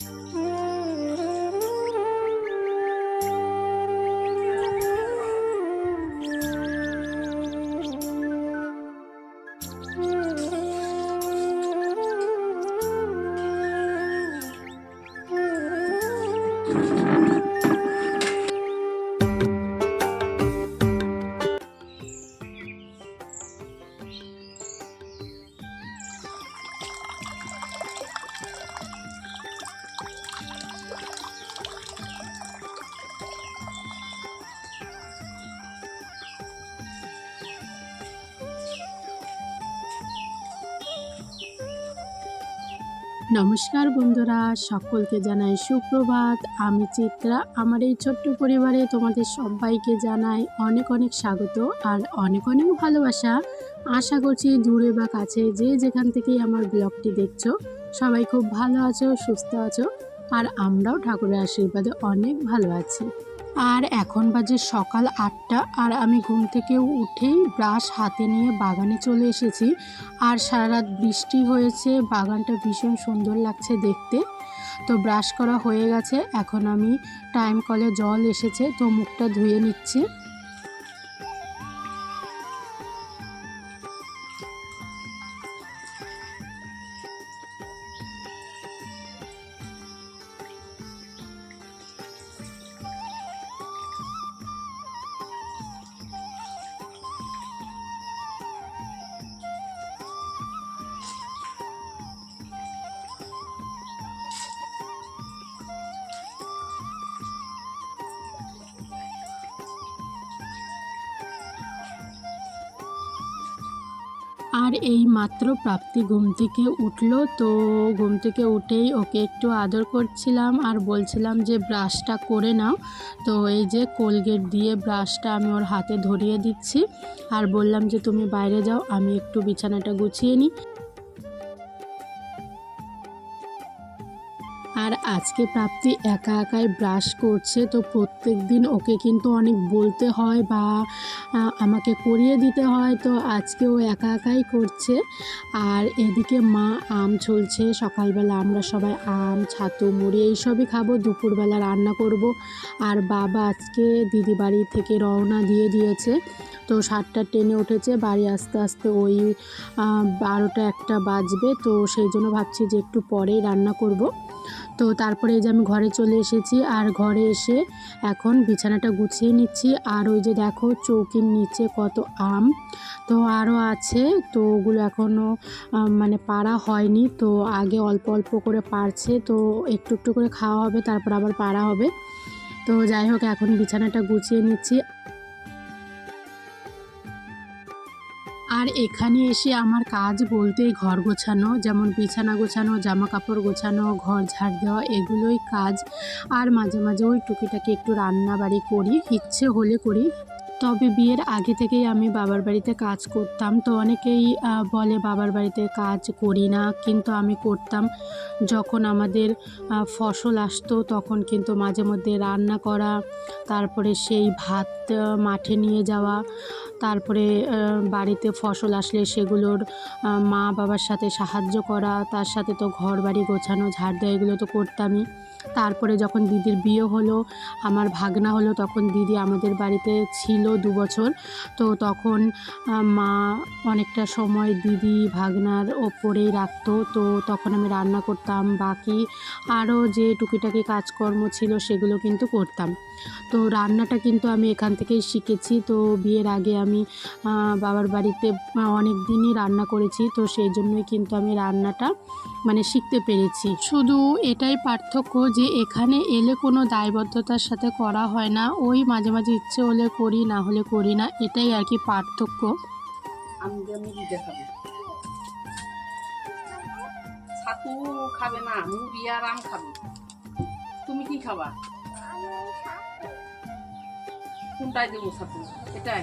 嗯。নমস্কার বন্ধুরা, সকলকে জানাই সুপ্রভাত। আমি চিত্রা, আমার এই ছোট্ট পরিবারে তোমাদের সবাইকে জানাই অনেক অনেক স্বাগত আর অনেক অনেক ভালোবাসা। আশা করছি দূরে বা কাছে যে যেখান থেকেই আমার ব্লগটি দেখছ, সবাই খুব ভালো আছো, সুস্থ আছো, আর আমরাও ঠাকুরের আশীর্বাদে অনেক ভালো আছি। আর এখন বাজে সকাল আটটা আর আমি ঘুম থেকে উঠেই ব্রাশ হাতে নিয়ে বাগানে চলে এসেছি। আর সারা রাত বৃষ্টি হয়েছে, বাগানটা ভীষণ সুন্দর লাগছে দেখতে। তো ব্রাশ করা হয়ে গেছে, এখন আমি টাইম কলে জল এসেছে, তো মুখটা ধুয়ে নিচ্ছি। আর এই মাত্র প্রাপ্তি ঘুম থেকে উঠল। তো ঘুম থেকে উঠেই ওকে একটু আদর করছিলাম আর বলছিলাম যে, ব্রাশটা করে নাও। তো এই যে কোলগেট দিয়ে ব্রাশটা আমি ওর হাতে ধরিয়ে দিচ্ছি। আর বললাম যে, তুমি বাইরে যাও, আমি একটু বিছানাটা গুছিয়ে নিই। আর আজকে প্রাপ্তি একা একাই ব্রাশ করছে, তো প্রত্যেক দিন ওকে কিন্তু অনেক বলতে হয় বা আমাকে করিয়ে দিতে হয়, তো আজকে ও একা একাই করছে। আর এদিকে মা আম চলছে সকালবেলা আমরা সবাই আম, ছাতু, মুড়ি এইসবই খাব, দুপুরবেলা রান্না করব। আর বাবা আজকে দিদি বাড়ি থেকে রওনা দিয়ে দিয়েছে, তো সাতটা ট্রেনে উঠেছে, বাড়ি আসতে আসতে ওই বারোটা একটা বাজবে, তো সেই জন্য ভাবছি যে একটু পরেই রান্না করব। তো তারপরে এই যে আমি ঘরে চলে এসেছি, আর ঘরে এসে এখন বিছানাটা গুছিয়ে নিচ্ছি। আর ওই যে দেখো চৌকির নিচে কত আম, তো আরও আছে, তো ওগুলো এখনও মানে পাড়া হয়নি। তো আগে অল্প অল্প করে পারছে, তো একটু একটু করে খাওয়া হবে, তারপর আবার পাড়া হবে। তো যাই হোক, এখন বিছানাটা গুছিয়ে নিচ্ছি। আর এখানে এসে আমার কাজ বলতে ঘর গোছানো, যেমন বিছানা গোছানো জামা কাপড় গোছানো, ঘর ঝাড় দেওয়া, এগুলোই কাজ। আর মাঝে মাঝে ওই টুকিটাকি একটু রান্না বাড়ি করি, ইচ্ছে হলে করি। তবে বিয়ের আগে থেকেই আমি বাবার বাড়িতে কাজ করতাম। তো অনেকেই বলে বাবার বাড়িতে কাজ করি না, কিন্তু আমি করতাম। যখন আমাদের ফসল আসতো, তখন কিন্তু মাঝে মধ্যে রান্না করা, তারপরে সেই ভাত মাঠে নিয়ে যাওয়া তারপরে বাড়িতে ফসল আসলে সেগুলোর মা বাবার সাথে সাহায্য করা, তার সাথে তো ঘর বাড়ি গোছানো, ঝাড় দেওয়া, এগুলো তো করতামই। তারপরে যখন দিদির বিয়ে হলো, আমার ভাগনা হলো, তখন দিদি আমাদের বাড়িতে ছিল দু বছর। তো তখন মা অনেকটা সময় দিদি ভাগনার ওপরেই রাখতো। তো তখন আমি রান্না করতাম, বাকি আরও যে টুকিটাকি কাজকর্ম ছিল, সেগুলো কিন্তু করতাম। তো রান্নাটা কিন্তু আমি এখান থেকেই শিখেছি। তো বিয়ের আগে আমি আহ, বাবার বাড়িতে অনেক দিনই রান্না করেছি। তো সেই জন্যই কিন্তু আমি রান্নাটা মানে শিখতে পেরেছি। শুধু এটাই পার্থক্য যে এখানে এলে কোনো দায়বদ্ধতার সাথে করা হয় না। ওই মাঝে মাঝে ইচ্ছে হলে করি না হলে করি না। এটাই আর কি পার্থক্য। আমি দিয়ে মুড়ি দিয়ে খাব ছাতু খাবে না মুড়ি আর আম খাবে। তুমি কি খাবা। কোনটায় দেবো ছাতু? এটাই।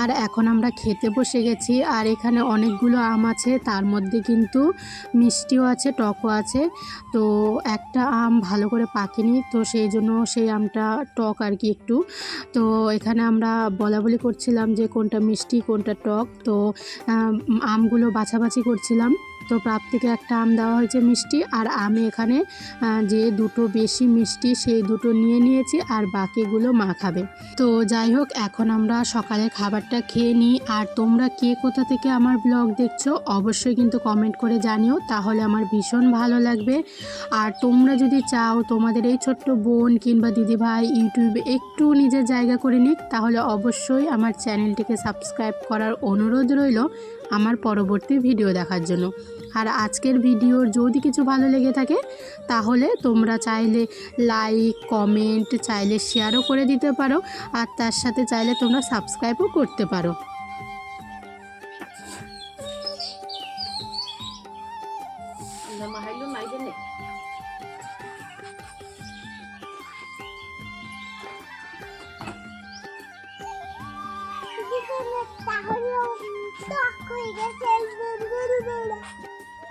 আর এখন আমরা খেতে বসে গেছি, আর এখানে অনেকগুলো আম আছে, তার মধ্যে কিন্তু মিষ্টিও আছে, টকও আছে। তো একটা আম ভালো করে পাকেনি, তো সেই জন্য সেই আমটা টক আর কি একটু। তো এখানে আমরা বলা বলি করছিলাম যে কোনটা মিষ্টি, কোনটা টক। তো আমগুলো বাছাবাছি করছিলাম। তো প্রাপ্তিকে একটা আম দেওয়া হয়েছে মিষ্টি, আর আমি এখানে যে দুটো বেশি মিষ্টি সেই দুটো নিয়ে নিয়েছি আর বাকিগুলো মা খাবে। তো যাই হোক, এখন আমরা সকালে খাবারটা খেয়ে নিই। আর তোমরা কে কোথা থেকে আমার ব্লগ দেখছ, অবশ্যই কিন্তু কমেন্ট করে জানিও, তাহলে আমার ভীষণ ভালো লাগবে। আর তোমরা যদি চাও তোমাদের এই ছোট্ট বোন কিংবা দিদিভাই ইউটিউবে একটু নিজের জায়গা করে নিক, তাহলে অবশ্যই আমার চ্যানেলটিকে সাবস্ক্রাইব করার অনুরোধ রইল আমার পরবর্তী ভিডিও দেখার জন্য। আর আজকের ভিডিওর যদি কিছু ভালো লেগে থাকে, তাহলে তোমরা চাইলে লাইক কমেন্ট চাইলে শেয়ারও করে দিতে পারো, আর তার সাথে চাইলে তোমরা সাবস্ক্রাইবও করতে পারো। মাহাইলো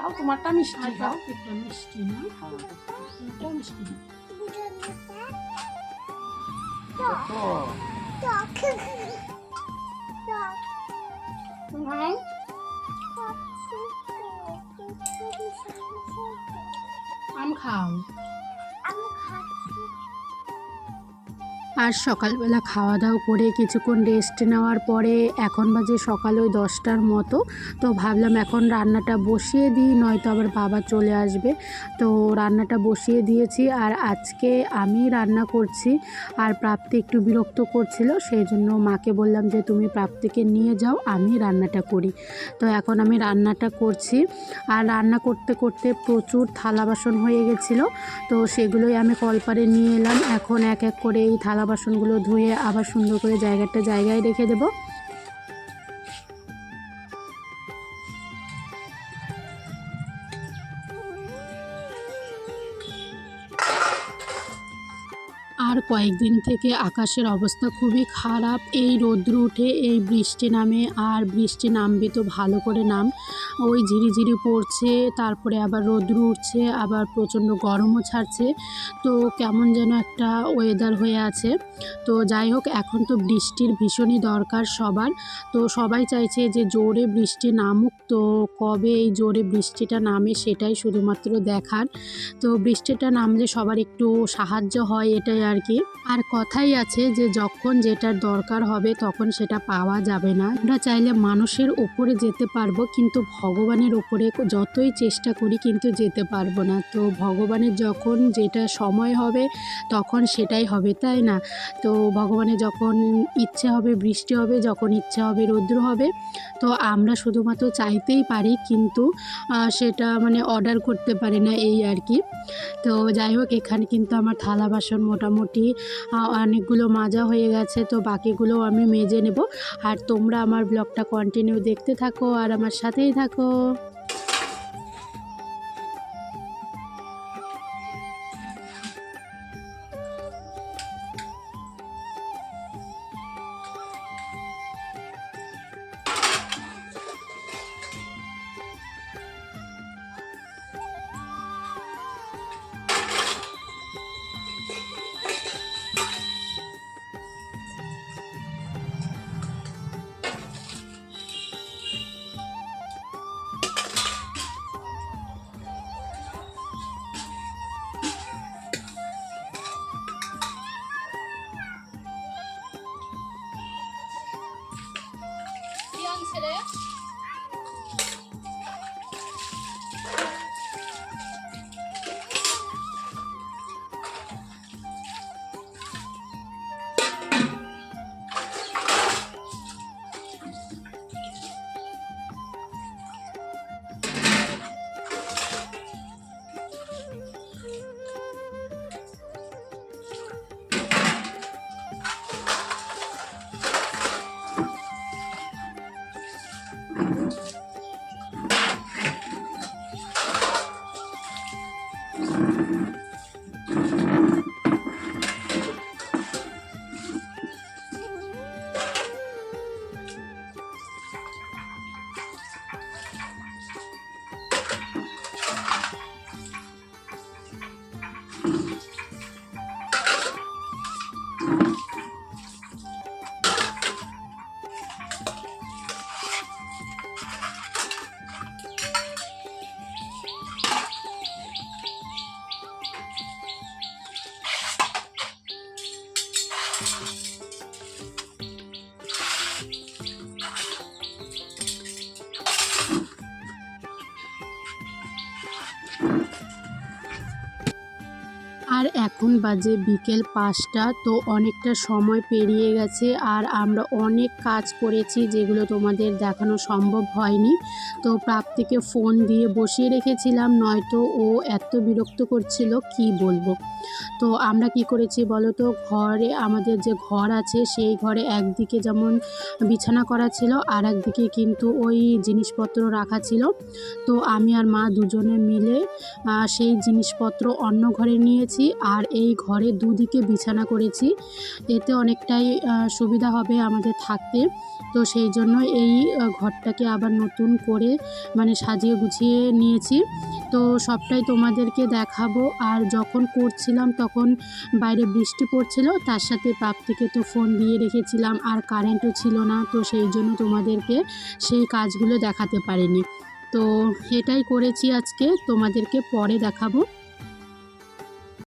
তাও তোমারটা মিষ্টি খাও। মিষ্টি না। মিষ্টি হ্যাঁ আম খাও। আর সকালবেলা খাওয়া দাওয়া করে কিছুক্ষণ রেস্ট নেওয়ার পরে এখন বাজে সকাল ওই দশটার মতো। তো ভাবলাম এখন রান্নাটা বসিয়ে দিই, নয়তো আবার বাবা চলে আসবে। তো রান্নাটা বসিয়ে দিয়েছি আর আজকে আমি রান্না করছি আর প্রাপ্তি একটু বিরক্ত করছিল সেই জন্য মাকে বললাম যে তুমি প্রাপ্তিকে নিয়ে যাও, আমি রান্নাটা করি। তো এখন আমি রান্নাটা করছি আর রান্না করতে করতে প্রচুর থালা বাসন হয়ে গেছিল, তো সেগুলোই আমি কলপারে নিয়ে এলাম। এখন এক এক করে এই থালা বাসনগুলো ধুয়ে আবার সুন্দর করে জায়গাটা জায়গায় রেখে দেবো। কয়েকদিন থেকে আকাশের অবস্থা খুবই খারাপ। এই রৌদ্র উঠে এই বৃষ্টি নামে আর বৃষ্টি নামবে তো ভালো করে নাম। ওই ঝিরিঝিরি পড়ছে, তারপরে আবার রৌদ্র উঠছে, আবার প্রচণ্ড গরমও ছাড়ছে। তো কেমন যেন একটা ওয়েদার হয়ে আছে। তো যাই হোক, এখন তো বৃষ্টির ভীষণই দরকার সবার। তো সবাই চাইছে যে জোরে বৃষ্টি নামুক। তো কবে এই জোরে বৃষ্টিটা নামে সেটাই শুধুমাত্র দেখার। তো বৃষ্টিটা নামলে সবার একটু সাহায্য হয় এটাই আর কি। আর কথাই আছে যে, যখন যেটার দরকার হবে তখন সেটা পাওয়া যাবে না। আমরা চাইলে মানুষের ওপরে যেতে পারব, কিন্তু ভগবানের ওপরে যতই চেষ্টা করি কিন্তু যেতে পারব না। তো ভগবানের যখন যেটা সময় হবে তখন সেটাই হবে, তাই না? তো ভগবানের যখন ইচ্ছে হবে, বৃষ্টি হবে, যখন ইচ্ছে হবে, রৌদ্র হবে, তো আমরা শুধুমাত্র চাইতেই পারি কিন্তু সেটা মানে অর্ডার করতে পারি না এই আর কি। তো যাই হোক, এখানে কিন্তু আমার থালা বাসন মোটামুটি অনেকগুলো মাজা হয়ে গেছে, তো বাকিগুলো আমি মেজে নেব। আর তোমরা আমার ব্লগটা কন্টিনিউ দেখতে থাকো আর আমার সাথেই থাকো। Mm-hmm. আর এখন বাজে বিকেল পাঁচটা, তো অনেকটা সময় পেরিয়ে গেছে আর আমরা অনেক কাজ করেছি যেগুলো তোমাদের দেখানো সম্ভব হয়নি। তো প্রাপ্তিকে ফোন দিয়ে বসিয়ে রেখেছিলাম, নয়তো ও এত বিরক্ত করছিল, কি বলব? তো আমরা কি করেছি বলো তো, ঘরে আমাদের যে ঘর আছে, সেই ঘরে একদিকে যেমন বিছানা করা ছিল আর একদিকে কিন্তু ওই জিনিসপত্র রাখা ছিল। তো আমি আর মা দুজনে মিলে সেই জিনিসপত্র অন্য ঘরে নিয়েছি। আর এই ঘরে দুদিকে বিছানা করেছি। এতে অনেকটাই সুবিধা হবে আমাদের থাকতে। তো সেই জন্য এই ঘরটাকে আবার নতুন করে মানে সাজিয়ে গুছিয়ে নিয়েছি। তো সবটাই তোমাদেরকে দেখাবো। আর যখন করছিলাম তখন বাইরে বৃষ্টি পড়ছিল, তার সাথে প্রাপ্তিকে তো ফোন দিয়ে রেখেছিলাম, আর কারেন্টও ছিল না। তো সেই জন্য তোমাদেরকে সেই কাজগুলো দেখাতে পারিনি। তো এটাই করেছি আজকে, তোমাদেরকে পরে দেখাবো।